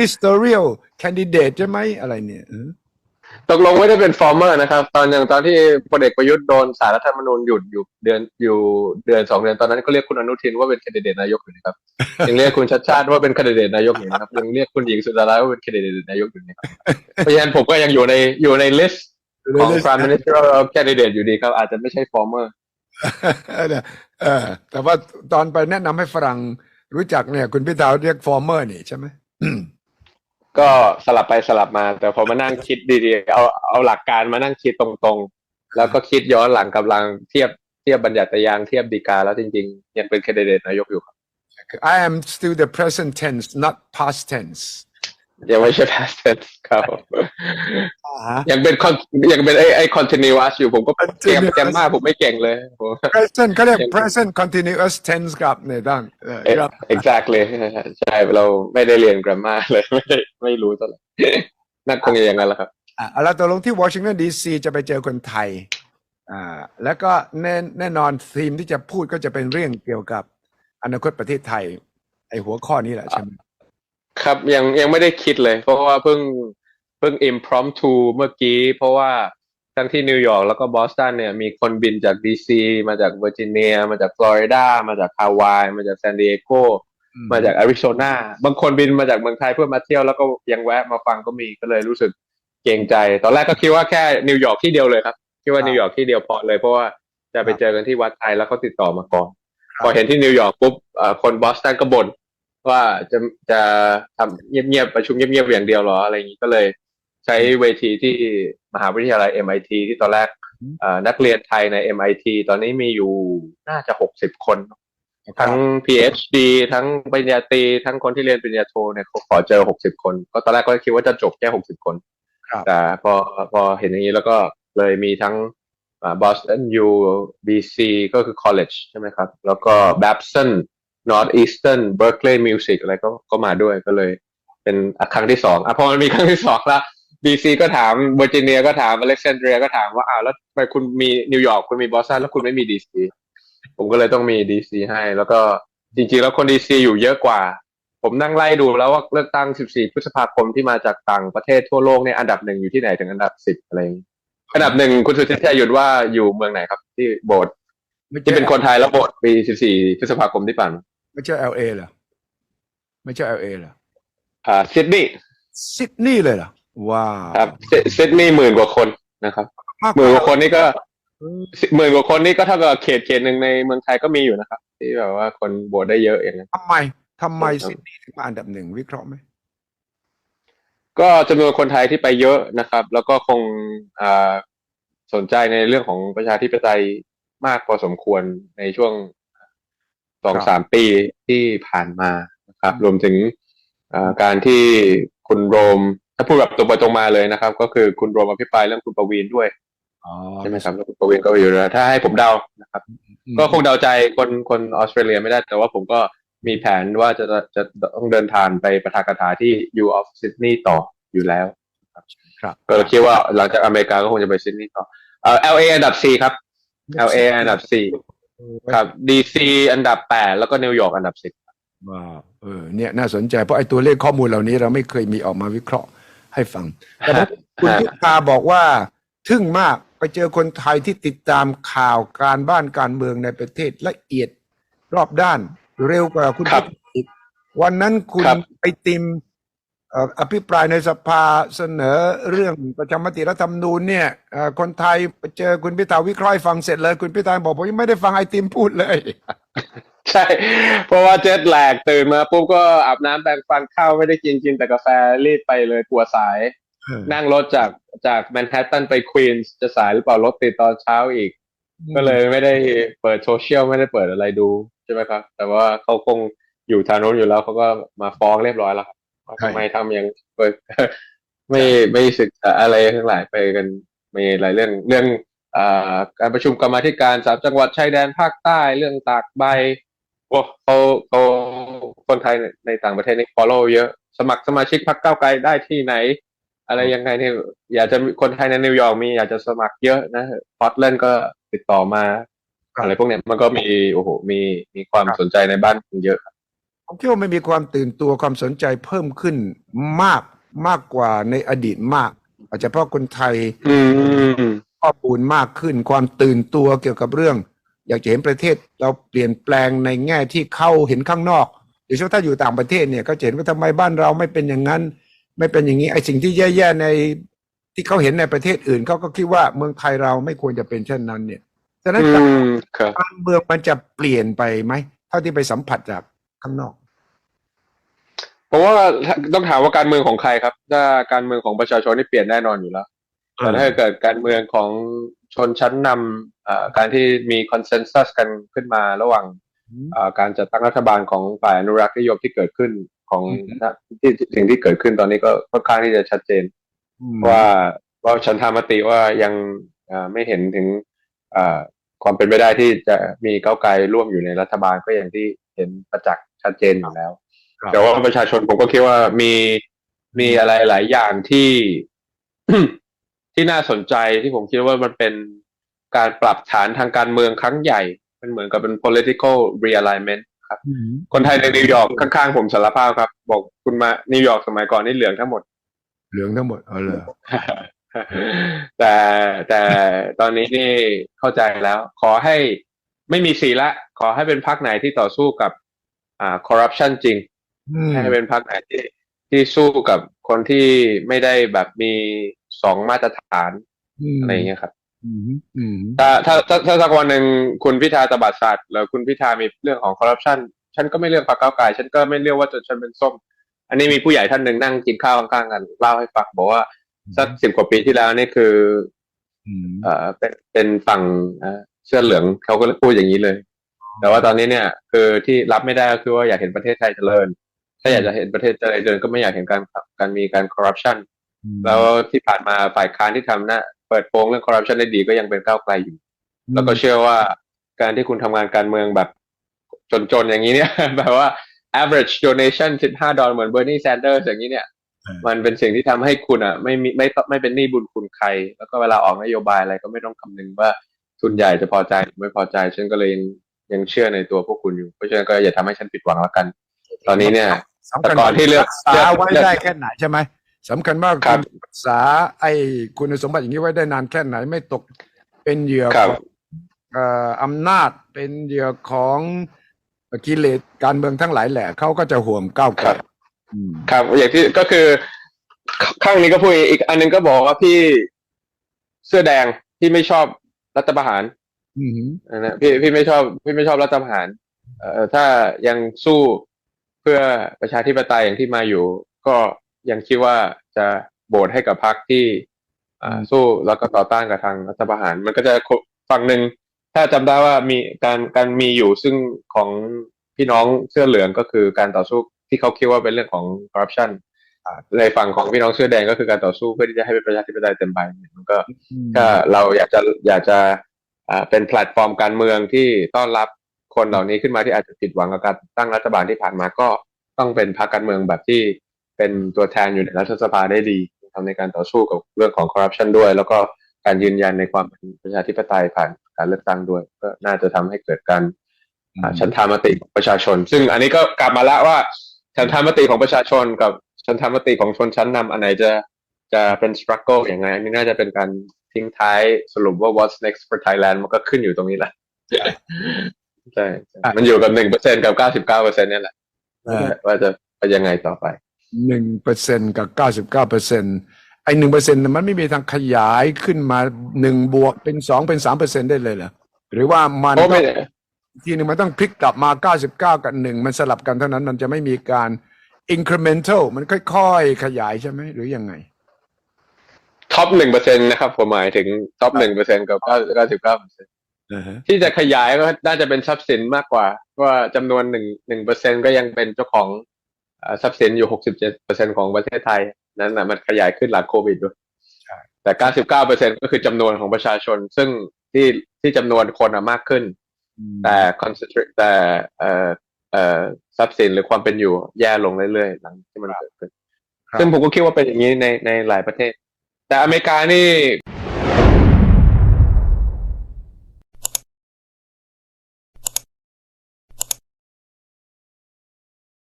ministerial candidate ใช่ไหมอะไรเนี่ยเออตกลงไม่ได้เป็น former นะครับ ตอนอย่างตอนที่พลเอกประยุทธ์โดนสารรัฐธรรมนูญหยุดอยู่เดือนอยู่เดือนสองเดือนตอนนั้นก็เรียกคุณอนุทินว่าเป็น candidate นายกอยู่นะครับยังเรียกคุณชัดชาติว่าเป็น candidate นายกอยู่นะครับยังเรียกคุณหญิงสุดารัตน์ว่าเป็น candidate นายกอยู่นะครับเพราะฉะนั้นผมก็ยังอยู่ในอยู่ใน list ของ prime ministerial candidate อยู่ดีครับ อาจจะไม่ใช่ former เนี่ยเออแต่ว่าตอนไปแนะนำให้ฝรั่งรู้จักเนี่ย คุณพิธาเรียก former นี่ใช่ไหม ก็สลับไปสลับมา แต่พอมานั่งคิดดีๆเอาเอาหลักการมานั่งคิดตรงๆ แล้วก็คิดย้อนหลังกับลังเทียบเทียบบัญญัติยางเทียบดีกาแล้วจริงๆ ยังเป็นแคนดิเดตนายกอยู่ครับ I am still the present tense not past tense ยังไม่ใช่ past tense ครับอ่าฮะยังเป็น con- ยังเป็นไอ้ไอ้ continuous อยู่ผมก็เกม Continuous แกมมาผมไม่เก่งเลยผม present เขาเรียกยัง present continuous tense ครับเนี่ยต้องเออเอ๊ะครับ exactly ใช่เราไม่ได้เรียน grammar เลยไม่ได้ไม่รู้เท่าไหร่นั่นคงจะอย่างนั้นแหละครับอะแล้วตกลงที่วอชิงตันดีซีจะไปเจอคนไทยอ่าแล้วก็แน่แน่นอนทีมที่จะพูดก็จะเป็นเรื่องเกี่ยวกับอนาคตประเทศไทย ไอหัวข้อนี้แหละใช่ไหม ครับยังยังไม่ได้คิดเลย เพราะว่าเพิ่งเพิ่ง impromptu เมื่อกี้ เพราะว่าทั้งที่นิวยอร์กแล้วก็บอสตันเนี่ยมีคนบินจากดีซีมาจากเวอร์จิเนีย มาจากฟลอริดามาจากฮาวาย มาจากซานดิเอโกมาจากอาริโซนาบางคนบินมาจากเมืองไทยเพื่อมาเที่ยวแล้วก็ยังแวะมาฟังก็มีก็เลยรู้สึกเกรงใจ ตอนแรกก็คิดว่าแค่นิวยอร์กที่เดียวเลยครับคิดว่านิวยอร์กที่เดียวพอเลยเพราะว่าจะไปเจอกันที่วัดไทยแล้วเขาติดต่อมาก่อน พอเห็นที่นิวยอร์กปุ๊บเอ่อคนบอสตันก็บ่น ว่าจะจะทำเงียบๆประชุมเงียบๆอย่างเดียวเหรออะไรอย่างนี้ก็เลยใช้เวทีที่มหาวิทยาลัย MIT ที่ตอนแรกเอ่อนักเรียนไทยใน MIT ตอนนี้มีอยู่น่าจะหกสิบคน ทั้ง PhD ทั้งปริญญาตรีทั้งคนที่เรียนปริญญาโทเนี่ยเขาขอเจอหกสิบคน ก็ตอนแรกก็คิดว่าจะจบแค่หกสิบคนครับแต่พอพอเห็นอย่างนี้แล้วก็เลยมีทั้งอ่า Boston U BC ก็คือ college ใช่ไหมครับ แล้วก็ Babson Northeastern Berkeley Music อะไรก็ก็มาด้วยก็เลย เป็นอะครั้งที่สองอะพอมันมีครั้งที่สองแล้ว BC ก็ถามเวอร์จิเนียก็ถามอเล็กซานเดรียก็ถามว่าอ้าวแล้วทำไมคุณมีนิวยอร์กคุณมีบอสตันแล้วคุณไม่มี DC ผมก็เลยต้องมี DC ให้ แล้วก็จริงๆ แล้วคน DC อยู่เยอะกว่า ผมนั่งไล่ดูแล้วว่าเลือกตั้ง 14 พฤษภาคมที่มาจากต่างประเทศทั่วโลกเนี่ยอันดับหนึ่งอยู่ที่ไหนถึงอันดับ10อะไรอันดับหนึ่งคุณสุทธิชัยหยุดว่าอยู่เมืองไหนครับที่โบสถ์ที่เป็นคนไทยแล้วโบสถ์ปี 14 พฤษภาคมที่ผ่านมา ไม่ใช่ LA เหรอไม่ใช่ LA เหรออ่าซิดนีย์ซิดนีย์เลยเหรอว้าวครับซิซิดนีย์หมื่นกว่าคนนะครับมากหมื่นกว่าคนนี่ก็หมื่นกว่าคนนี่ก็เท่ากับเขตเขตหนึ่งในเมืองไทยก็มีอยู่นะครับ ที่แบบว่าคนโบสถ์ได้เยอะอย่างนั้นทำไมทำไมซิดนีย์ถึงมาอันดับหนึ่งวิเคราะห์ไหมก็จำนวนคนไทยที่ไปเยอะนะครับ แล้วก็คงอ่าสนใจในเรื่องของประชาธิปไตยมากพอสมควรในช่วง สองสามปีที่ผ่านมานะครับ รวมถึงอ่าการที่คุณโรม ถ้าพูดแบบตรงไปตรงมาเลยนะครับ ก็คือคุณโรมอภิปรายเรื่องคุณประวีนด้วยอ๋อใช่ไหมครับแล้วคุณประวีนก็อยู่แล้วถ้าให้ผมเดานะครับ ก็คงเดาใจคนคนออสเตรเลียไม่ได้ แต่ว่าผมก็มีแผนว่าจะจะจะต้องเดินทางไปประทากถาที่ U of Sydney ต่ออยู่แล้วครับก็คิดว่าหลังจากอเมริกาก็คงจะไปซิดนีย์ต่อเอ่อ LA อันดับสี่ครับ LA อันดับสี่ ครับ DC อันดับแปดแล้วก็นิวยอร์กอันดับสิบว้าวเออเนี่ยน่าสนใจเพราะไอ้ตัวเลขข้อมูลเหล่านี้เราไม่เคยมีออกมาวิเคราะห์ให้ฟัง แต่ว่าคุณพิธาบอกว่า ทึ่งมากไปเจอคนไทยที่ติดตามข่าวการบ้านการเมืองในประเทศละเอียดรอบด้านเร็วกว่าคุณครับพิธาอีกวันนั้นคุณครับไปติมเอ่ออภิปรายในสภาเสนอเรื่องประชามติรัฐธรรมนูญเนี่ยเอ่อคนไทยไปเจอคุณพิธาวิเคราะห์ให้ฟังเสร็จเลย คุณพิธาบอกผมยังไม่ได้ฟังไอติมพูดเลย ใช่ เพราะว่าเจ็ตแลกตื่นมาปุ๊บก็อาบน้ำแปรงฟันข้าวไม่ได้กินกินแต่กาแฟรีบไปเลยกลัวสาย นั่งรถจากจากแมนฮัตตันไปควีนส์จะสายหรือเปล่ารถติดตอนเช้าอีก ก็เลยไม่ได้เปิดโซเชียลไม่ได้เปิดอะไรดูใช่ไหมครับ แต่ว่าเขาคงอยู่ทางโน้นอยู่แล้วเขาก็มาฟ้องเรียบร้อยแล้วครับ ว่าทำไมทำอย่างเปิดไม่ไม่ศึกษาอะไรทั้งหลายไปกันมีหลายเรื่องเรื่องอ่าการประชุมกรรมาธิการสามจังหวัดชายแดนภาคใต้เรื่องตากใบโอ้เขาเขาคนไทยในในต่างประเทศนี่ follow เยอะ สมัครสมาชิกพรรคก้าวไกลได้ที่ไหน อะไรยังไงเนี่ยอยากจะมีคนไทยในนิวยอร์กมีอยากจะสมัครเยอะนะพอตแลนด์ก็ติดต่อมาครับอะไรพวกเนี้ยมันก็มีโอ้โหมีมีความครับสนใจในบ้านเยอะครับ ผมคิดว่าไม่มีความตื่นตัวความสนใจเพิ่มขึ้นมากมากกว่าในอดีตมาก อาจจะเพราะคนไทยอืมข้อมูลมากขึ้น ความตื่นตัวเกี่ยวกับเรื่อง อยากจะเห็นประเทศเราเปลี่ยนแปลงในแง่ที่เข้าเห็นข้างนอกโดยเฉพาะถ้าอยู่ต่างประเทศเนี่ยก็จะเห็นว่าทำไมบ้านเราไม่เป็นอย่างนั้น ไม่เป็นอย่างนี้ไอ้สิ่งที่แย่ๆในที่เขาเห็นในประเทศอื่นเขาก็คิดว่าเมืองไทยเราไม่ควรจะเป็นเช่นนั้น เนี่ยฉะนั้นอืมครับการเมืองมันจะเปลี่ยนไปไหมเท่าที่ไปสัมผัสจากข้างนอก เพราะว่าต้องถามว่าการเมืองของใครครับ ถ้าการเมืองของประชาชนนี่เปลี่ยนแน่นอนอยู่แล้วแต่ถ้าเกิดการเมืองของชนชั้นนำอ่าการที่มีคอนเซนแซสกันขึ้นมาระหว่างอ่าการจัดตั้งรัฐบาลของฝ่ายอนุรักษ์นิยมที่เกิดขึ้นของอืมที่ที่สิ่งที่เกิดขึ้นตอนนี้ก็ค่อนข้างที่จะชัดเจน ว่าว่าฉันทามติว่ายังอ่าไม่เห็นถึงอ่าความเป็นไปได้ที่จะมีก้าวไกลร่วมอยู่ในรัฐบาลก็อย่างที่เห็นประจักษ์ชัดเจนอยู่แล้วครับ แต่ว่าประชาชนผมก็คิดว่ามีมีอะไรหลายอย่างที่ที่น่าสนใจที่ผมคิดว่ามันเป็นการปรับฐานทางการเมืองครั้งใหญ่ มันเหมือนกับเป็น political realignment ครับอืมคนไทยในนิวยอร์กข้างๆผมสารภาพครับ บอกคุณมานิวยอร์กสมัยก่อนนี่เหลืองทั้งหมด เหลืองทั้งหมดเออเลยแต่แต่ตอนนี้นี่เข้าใจแล้ว ขอให้ไม่มีสีละ ขอให้เป็นพรรคไหนที่ต่อสู้กับอ่าคอร์รัปชันจริงอืม ให้เป็นพรรคไหนที่ที่สู้กับคนที่ไม่ได้แบบมีสองมาตรฐานอะไรอย่างเงี้ยครับอืมอืมถ้าถ้าถ้าถ้าสักวันหนึ่งคุณพิธาตบัดสัตว์หรือคุณพิธามีเรื่องของคอร์รัปชันฉันก็ไม่เลือกพรรคก้าวไกลฉันก็ไม่เลือกว่าจนฉันเป็นส้ม อันนี้มีผู้ใหญ่ท่านหนึ่งนั่งกินข้าวข้างๆกันเล่าให้ฟังบอกว่าสักสิบกว่าปีที่แล้วนี่คืออืมเอ่อเป็นเป็นฝั่งเอ่อเสื้อเหลืองเขาก็พูดอย่างนี้เลย แต่ว่าตอนนี้เนี่ย คือที่รับไม่ได้ก็คือว่าอยากเห็นประเทศไทยเจริญ ถ้าอยากจะเห็นประเทศเจริญก็ไม่อยากเห็นการการมีการคอร์รัปชันแล้วที่ผ่านมาฝ่ายค้านที่ทำหน้าเปิดโปงเรื่องคอร์รัปชันได้ดีก็ยังเป็นก้าวไกลอยู่ แล้วก็เชื่อว่าการที่คุณทำงานการเมืองแบบจนๆอย่างนี้เนี่ยแบบว่า average donation 15 ดอลลาร์เหมือน Bernie Sanders อย่างนี้เนี่ย มันเป็นสิ่งที่ทำให้คุณอะ ไม่มีไม่ไม่เป็นหนี้บุญคุณใคร แล้วก็เวลาออกนโยบายอะไรก็ไม่ต้องคำนึงว่าทุนใหญ่จะพอใจหรือไม่พอใจ ฉันก็เลยยังยังเชื่อในตัวพวกคุณอยู่ เพราะฉะนั้นก็อย่าทำให้ฉันผิดหวังแล้วกัน ตอนนี้เนี่ย สำคัญแต่ก่อนที่เลือกรัษาไว้ได้แค่ไหนใช่ไหมสำคัญมากครับณรักษาไอ้คุณสมบัติอย่างนี้ไว้ได้นานแค่ไหนไม่ตกเป็นเหยื่อครับของเอ่ออำนาจเป็นเหยื่อของกิเลสการเมืองทั้งหลายแหละเขาก็จะห่วงก้าวไกลครับอืมครับอย่างที่ก็คือ ข้างนี้ก็พูดอีกอันนึงก็บอกว่าพี่เสื้อแดงพี่ไม่ชอบรัฐประหารอืมนะพี่พี่ไม่ชอบ พี่ไม่ชอบรัฐประหาร เอ่อถ้ายังสู้ เพื่อประชาธิปไตยอย่างที่มาอยู่ ก็ยังคิดว่าจะโบสให้กับพรรคที่อ่าสู้แล้วก็ต่อต้านกับทางรัฐประหาร มันก็จะฝั่งหนึ่งถ้าจำได้ว่ามีการการมีอยู่ซึ่งของพี่น้องเสื้อเหลืองก็คือการต่อสู้ที่เขาคิดว่าเป็นเรื่องของคอร์รัปชันในฝั่งของพี่น้องเสื้อแดงก็คือการต่อสู้เพื่อที่จะให้เป็นประชาธิปไตยเต็มใบเนี่ยมันก็ถ้าเราอยากจะอยากจะอ่าเป็นแพลตฟอร์มการเมืองที่ต้อนรับ คนเหล่านี้ขึ้นมาที่อาจจะผิดหวังกับการตั้งรัฐบาลที่ผ่านมาก็ต้องเป็นพรรคการเมืองแบบที่เป็นตัวแทนอยู่ในรัฐสภาได้ดีทำในการต่อสู้กับเรื่องของคอร์รัปชันด้วย แล้วก็การยืนยันในความเป็นประชาธิปไตยผ่านการเลือกตั้งด้วย ก็น่าจะทำให้เกิดการอ่าฉันทามติของประชาชน ซึ่งอันนี้ก็กลับมาแล้วว่าฉันทามติของประชาชนกับฉันทามติของชนชั้นนำอันไหนจะจะเป็น struggle อย่างไงอันนี้น่าจะเป็นการทิ้งท้ายสรุปว่า what's next for Thailand มันก็ขึ้นอยู่ตรงนี้แหละ ใช่ใช่มันอยู่กับหนึ่งเปอร์เซ็นกับเก้าสิบเก้าเปอร์เซ็นนี่ยแหละอ่าว่าจะไปยังไงต่อไปหนึ่งเปอร์เซ็นกับเก้าสิบเก้าเปอร์เซ็นไอ้หนึ่งเปอร์เซ็นมันไม่มีทางขยายขึ้นมาหนึ่งบวกเป็นสองเป็นสามเปอร์เซ็นได้เลยเหรอหรือว่ามันโอ้ต้ไม่องทีหนึ่งมันต้องพลิกกลับมาเก้าสิบเก้ากับหนึ่งมันสลับกันเท่านั้นมันจะไม่มีการ incremental มันค่อยๆ ขยายใช่ไหมหรือยังไงท็อปหนึ่งเปอร์เซ็นนะครับผมหมายถึงท็อปหนึ่งเปอร์เซ็นกับเก้าเก้าสิบเก้าเปอร์เซ็น ที่จะขยายก็น่าจะเป็นทรัพย์สินมากกว่าเพราะว่าจำนวนหนึ่งหนึ่งเปอร์เซ็นก็ยังเป็นเจ้าของอ่าทรัพย์สินอยู่หกสิบเจ็ดเปอร์เซ็นของประเทศไทย นั้นนะมันขยายขึ้นหลังโควิดด้วยใช่แต่เก้าสิบเก้าเปอร์เซ็นก็คือจำนวนของประชาชน ซึ่งที่ที่จำนวนคนอะมากขึ้น แต่ concentrate แต่เอ่อเอ่อทรัพย์สินหรือความเป็นอยู่แย่ลงเรื่อยๆหลังที่มันเกิดขึ้นครับซึ่งผมก็คิดว่าเป็นอย่างนี้ในในหลายประเทศ แต่อเมริกานี่